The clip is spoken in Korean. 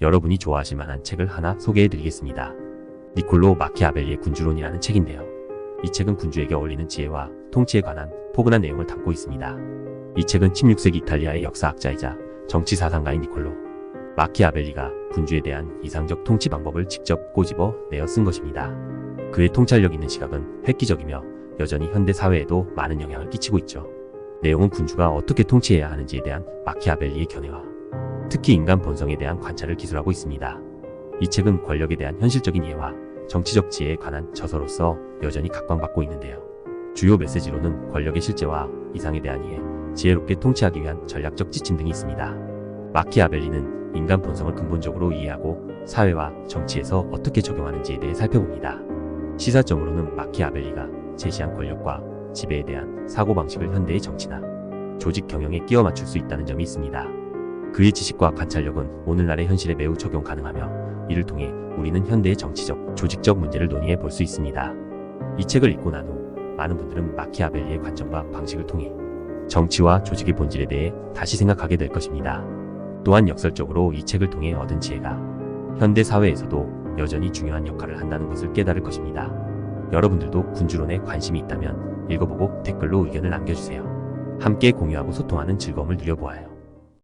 여러분이 좋아하실 만한 책을 하나 소개해 드리겠습니다. 니콜로 마키아벨리의 군주론이라는 책인데요. 이 책은 군주에게 어울리는 지혜와 통치에 관한 포근한 내용을 담고 있습니다. 이 책은 16세기 이탈리아의 역사학자이자 정치 사상가인 니콜로 마키아벨리가 군주에 대한 이상적 통치 방법을 직접 꼬집어 내어 쓴 것입니다. 그의 통찰력 있는 시각은 획기적이며 여전히 현대 사회에도 많은 영향을 끼치고 있죠. 내용은 군주가 어떻게 통치해야 하는지에 대한 마키아벨리의 견해와 특히 인간 본성에 대한 관찰을 기술하고 있습니다. 이 책은 권력에 대한 현실적인 이해와 정치적 지혜에 관한 저서로서 여전히 각광받고 있는데요. 주요 메시지로는 권력의 실제와 이상에 대한 이해, 지혜롭게 통치하기 위한 전략적 지침 등이 있습니다. 마키아벨리는 인간 본성을 근본적으로 이해하고 사회와 정치에서 어떻게 적용하는지에 대해 살펴봅니다. 시사점으로는 마키아벨리가 제시한 권력과 지배에 대한 사고방식을 현대의 정치나 조직 경영에 끼워 맞출 수 있다는 점이 있습니다. 그의 지식과 관찰력은 오늘날의 현실에 매우 적용 가능하며 이를 통해 우리는 현대의 정치적, 조직적 문제를 논의해 볼 수 있습니다. 이 책을 읽고 난 후 많은 분들은 마키아벨리의 관점과 방식을 통해 정치와 조직의 본질에 대해 다시 생각하게 될 것입니다. 또한 역설적으로 이 책을 통해 얻은 지혜가 현대 사회에서도 여전히 중요한 역할을 한다는 것을 깨달을 것입니다. 여러분들도 군주론에 관심이 있다면 읽어보고 댓글로 의견을 남겨주세요. 함께 공유하고 소통하는 즐거움을 누려보아요.